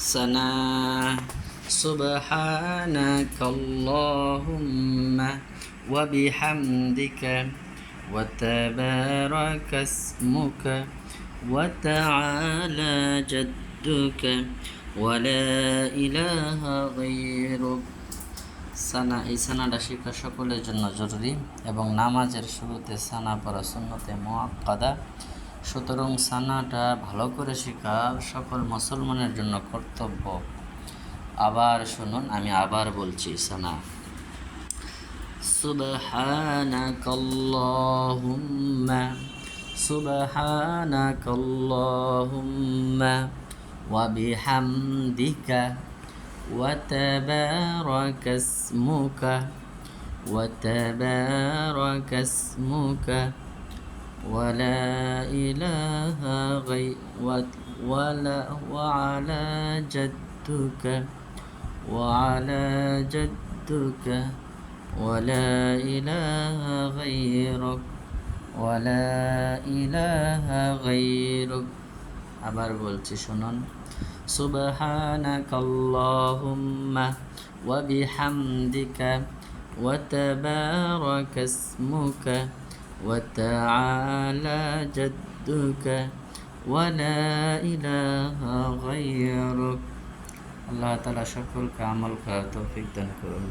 سنا سبحانك اللهم وبحمدك وتبارك اسمك وتعالى جدك ولا إله غيرك সানা এই সানাটা শেখা সকলের জন্য জরুরি এবং নামাজের শুরুতে সানা পড়া সুন্নতে মোয়াক্কাদা সুতরাং সানাটা ভালো করে শেখা সকল মুসলমানের জন্য কর্তব্য আবার শুনুন আমি আবার বলছি সানা سبحانك اللهم سبحانك اللهم وبحمدك وتبارك اسمك وتبارك اسمك ولا إله غير ولا وعلى جدك وعلى جدك ولا إله غيرك ولا إله غيرك আবার বলছি শুনুন سبحانك اللهم وبحمدك وتبارك اسمك وتعالى جدك ولا إله غيرك আল্লাহ তালা সকলকে আমল করার তৌফিক দান করুন